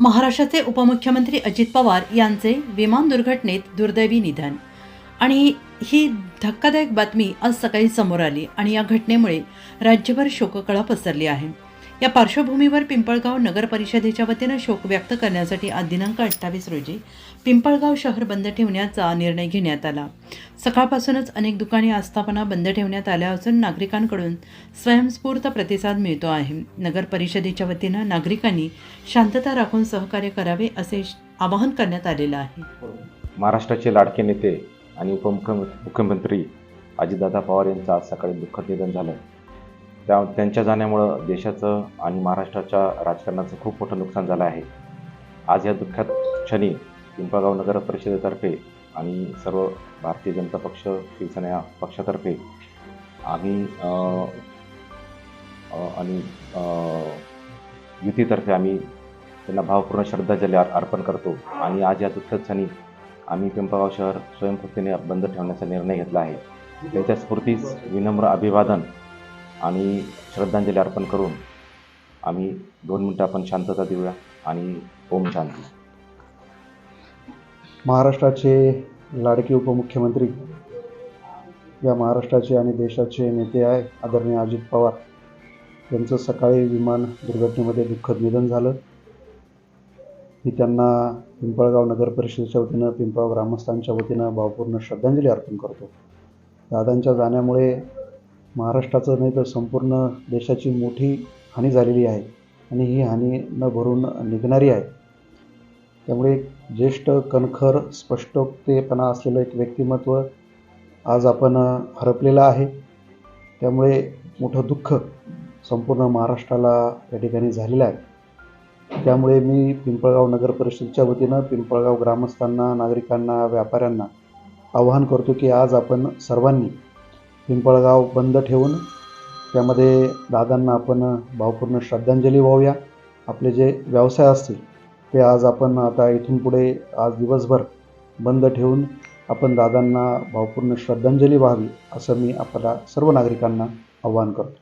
महाराष्ट्राचे उपमुख्यमंत्री अजित पवार यांचे विमान दुर्घटनेत दुर्दैवी निधन. आणि ही धक्कादायक बातमी आज सकाळी समोर आली आणि या घटनेमुळे राज्यभर शोककळा पसरली आहे. या पार्श्वभूमीवर पिंपळगाव नगर परिषदेच्या वतीनं शोक व्यक्त करण्यासाठी आज दिनांक अठ्ठावीस रोजी पिंपळगाव शहर बंद ठेवण्याचा निर्णय घेण्यात आला. सकाळपासूनच अनेक दुकाने आस्थापना बंद ठेवण्यात आल्या असून नागरिकांकडून स्वयंस्फूर्त प्रतिसाद मिळतो आहे. नगर परिषदेच्या वतीनं नागरिकांनी शांतता राखून सहकार्य करावे असे आवाहन करण्यात आलेलं आहे. महाराष्ट्राचे लाडके नेते आणि उपमुख्य मुख्यमंत्री अजितदादा पवार यांचं आज सकाळी दुःखद निधन झालं. त्या त्यांच्या जाण्यामुळं देशाचं आणि महाराष्ट्राच्या राजकारणाचं खूप मोठं नुकसान झालं आहे. आज या दुःखात क्षणी पिंपळगाव नगर परिषदेतर्फे आणि सर्व भारतीय जनता पक्ष शिवसेना या पक्षातर्फे आम्ही आणि युतीतर्फे आम्ही त्यांना भावपूर्ण श्रद्धांजली अर्पण करतो. आणि आज या दुःखद क्षणी आम्ही पिंपळगाव शहर स्वयंस्फूर्तीने बंद ठेवण्याचा निर्णय घेतला आहे. त्यांच्या स्फूर्तीस विनम्र अभिवादन आणि श्रद्धांजली अर्पण करून आम्ही दोन मिनटं आपण शांतता देऊया आणि ओम शांती. महाराष्ट्राचे लाडके उपमुख्यमंत्री या महाराष्ट्राचे आणि देशाचे नेते आहे आदरणीय अजित पवार. यांचं सकाळी विमान दुर्घटनेमध्ये दुःखद निधन झालं. मी त्यांना पिंपळगाव नगर परिषदेच्या वतीनं पिंपळगाव ग्रामस्थांच्या वतीनं भावपूर्ण श्रद्धांजली अर्पण करतो. दादांच्या जाण्यामुळे महाराष्ट्राचं नाही तर संपूर्ण देशाची मोठी हानी झालेली आहे आणि ही हानी न भरून निघणारी आहे. त्यामुळे ज्येष्ठ कणखर स्पष्टतेपणा असलेलं एक व्यक्तिमत्व आज आपण हरपलेलं आहे. त्यामुळे मोठं दुःख संपूर्ण महाराष्ट्राला या ठिकाणी झालेलं आहे. त्यामुळे मी पिंपळगाव नगर परिषदेच्या वतीनं पिंपळगाव ग्रामस्थांना नागरिकांना व्यापाऱ्यांना आवाहन करतो की आज आपण सर्वांनी पिंपळगाव बंद ठेवून त्यामध्ये दादांना आपण भावपूर्ण श्रद्धांजली वाहूया. आपले जे व्यवसाय असतील ते आज आपण आता इथून पुढे आज दिवसभर बंद ठेवून आपण दादांना भावपूर्ण श्रद्धांजली व्हावी असं मी आपल्या सर्व नागरिकांना आवाहन करतो.